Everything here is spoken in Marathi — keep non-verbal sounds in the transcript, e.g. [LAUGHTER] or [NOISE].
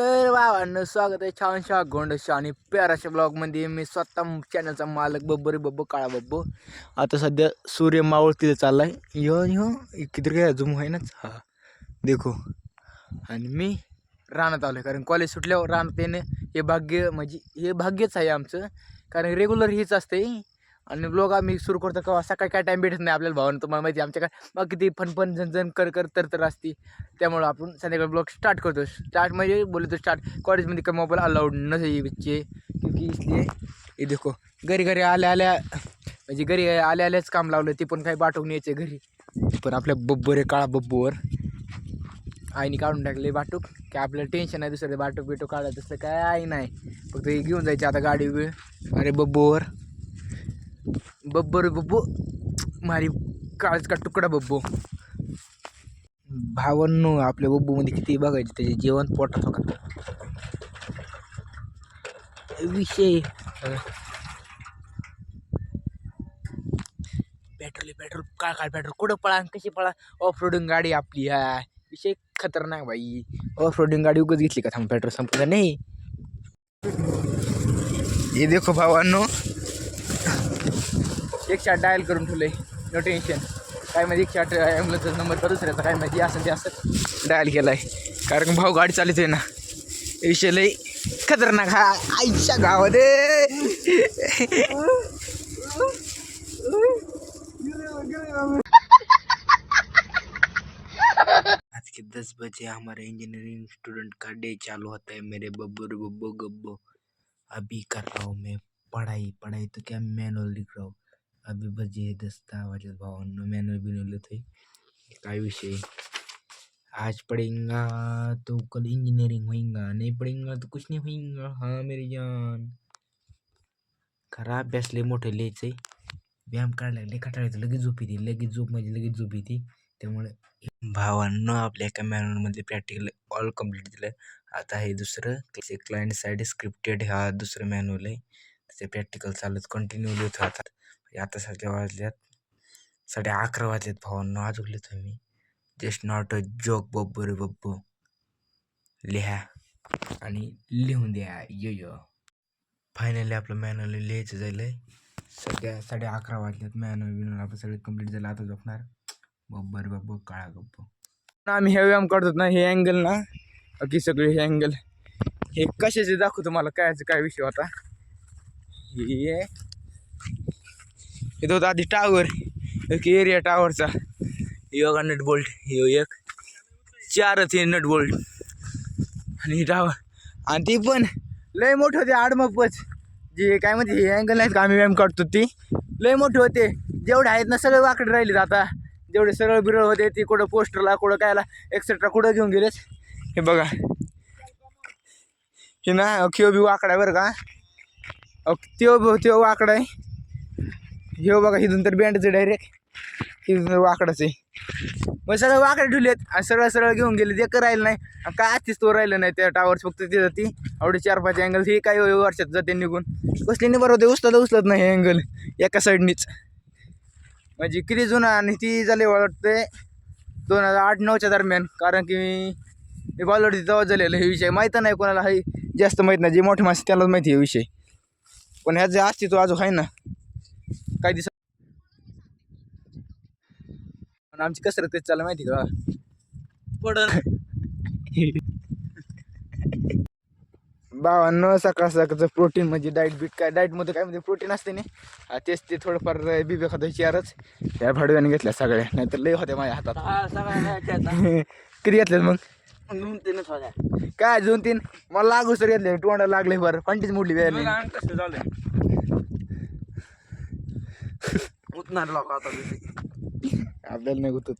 तर भावांनो स्वागत आहे छानशा गोंडशा आणि प्याराशा ब्लॉगमध्ये मी स्वतः चॅनलचा मालक बब्बर बब्बो काळा बब्बो. आता सध्या सूर्य मावळ तिथे चाललाय. यो यो किती काय झुम आहे नाच हा देखो. आणि मी रानात आलो कारण कॉलेज सुटल्यावर रानात येणं हे भाग्य म्हणजे हे भाग्यच आहे आमचं. कारण रेग्युलर हीच असते. आणि ब्लॉग आम्ही सुरू करतो केव्हा सकाळी काय टाईम भेटत नाही आपल्याला भावानं तुम्हाला माहिती आहे आमच्याकडे मग किती फन फन झन झन कर कर तर तर असते. त्यामुळं आपण संध्याकाळी ब्लॉग स्टार्ट करतो. स्टार्ट म्हणजे बोलतो स्टार्ट कॉलेजमध्ये काय मोबाईल अलाउड नसे बच्चे. क्योंकि इसलिए हे देखो. घरी घरी आल्या आल्या म्हणजे घरी आल्या आल्याच काम लावलं ते पण काही बाटवून यायचे घरी. पण आपल्या बब्बरे काळा बब्बूवर आईने काढून टाकले बाटूक. की आपल्याला टेन्शन आहे दुसरं बाटूक बिटूक काढायचं तसं काय आई नाही. फक्त हे घेऊन जायचे आता गाडी वेळ अरे बब्बूवर बब्बर बब्बू। मारी काळच का तुकडा बब्बू? भावांनो आपल्या बब्बूमध्ये किती बघायचे, त्याचे जेवण पोटात विषय. पेट्रोल पेट्रोल काळ काळ पेट्रोल? पळा आणि कशी पळा? ऑफ़ रोडिंग गाडी आपली हा विषय खतरनाक बाई ऑफ़ रोडिंग गाडी उगच घेतली का थांब, पेट्रोल संपलं नाही. हे देखो भावांनो एक शॉट डायल करून ठेवलंय. नो टेन्शन काय माहिती, एक शॉट ॲम्ब्युलन्सचा नंबर का दुसऱ्याचा काय माहिती, असं ते असं डायल केलाय. कारण भाऊ गाडी चालवते ना. विषय लय खतरनाक हा आईच्या गावात आज के दस बजे हमारे इंजीनियरिंग स्टूडेंट का डे चालू होता है मेरे बब्बू रे बब्बू गब्बू। अभी कर रहा हूँ मैं पढ़ाई पढ़ाई तो क्या मैनुअल लिख रहा हूँ। अभी बजे दस दहा वाजत भावांनो मॅन्युअल बिन्युअल काय विषय आज पढ़ेगा तो कल इंजीनियरिंग होईंगा नाही पढ़ेगा तो कुछ नाही होईंगा हा मेरी जान। खरा अभ्यास लय मोठं लिहायचंय व्यायाम काढला लय कंटाळा लगेच झोप येते लगेच झोप म्हणजे लगेच झोप येते। त्यामुळे भावांनो आपल्या एका मॅनरमध्ये प्रॅक्टिकल ऑल कंप्लीट दिलं आता हे दुसरं क्लायंट साईड स्क्रिप्टेड हा दुसरं मॅन्युअल आहे. त्याचे प्रॅक्टिकल चालत कंटिन्यू लिहित राहतात आता सध्या वाजल्यात. साडे अकरा वाजलेत भावांना आज लिहितो मी just not a joke Babbu रे बब्बू. लिहा आणि लिहून द्या. यो यो. फायनली आपलं मॅनल लिहायचं जाईल सध्या साडे अकरा वाजल्यात मॅनल बिन्युअल आपलं सगळं कंप्लीट झालं. आता झोपणार? बब्बर बब्बू काळा गप्प. आम्ही हे व्यायाम करतो ना हे अँगल ना. की सगळे हे अँगल हे कशाचे दाखवतो मला? कायचं काय विषय होता? हे इथं होता आधी टावर एक एरिया टावरचा योगा नट बोल्ट हे एक चारच हे नट बोल्ट आणि हे टावर आणि ती पण लय मोठे होते आडमपच. जे काय म्हणते हे अँगल नाहीत का आम्ही व्यायाम काढतो ती? लय मोठे होते. जेवढे आहेत ना सगळे वाकडे राहिलेत आता. जेवढे सरळ बिरळ होते ती कुठं पोस्टरला कुठं कायला एक्सेट्रा कुठं घेऊन गेलेच हे बघा. हे ना किओ बी वाकडा आहे बरं का. अहो, त्यो ब- त्यो वाकडा आहे. हे बघा इथून तर बँडचं डायरेक्ट इथून तर आहे मग सगळं वाकडे ठेवलेत. आणि सरळ सरळ घेऊन गेले. ते काय राहिलं नाही. काय आधीच तो राहिलं नाही. त्या टावर फक्त ती जाती आवडी चार पाच अँगल ही काही वर्षात जाते निघून. कसली नाही बरोबर उचलत उचलत नाही हे अँगल एका साईडनीच म्हणजे किती जुना आणि ती झाली वाटते दोन हजार आठ नऊच्या दरम्यान. कारण की मी बॉलवरती तेव्हा झालेलं हे विषय माहीत नाही कोणाला. हे जास्त माहीत नाही. जे मोठे माणसं त्यालाच माहिती आहे हे विषय. पण ह्याचं अस्तित्व अजून आहे ना. काही दिवस पण आमची कसरत तेच चाललं माहिती का? बाबांनो सकाळ सकाळचं प्रोटीन म्हणजे डाईट बीट काय? डाईटमध्ये काय म्हणजे प्रोटीन असते ना? हा, तेच ते थोडंफार बिबे खातं चारच. त्या भाडव्याने घेतल्या सगळ्या. नाहीतर लय होत्या माझ्या हातात. [LAUGHS] किती घेतल्यात मग? दोन तीनच होत्या. काय दोन तीन? मला लागू सर घेतले तोंडाला लागले बरं. पंटीच मोडली कसं झालं उतणार लोक आता आपल्याला नाही होत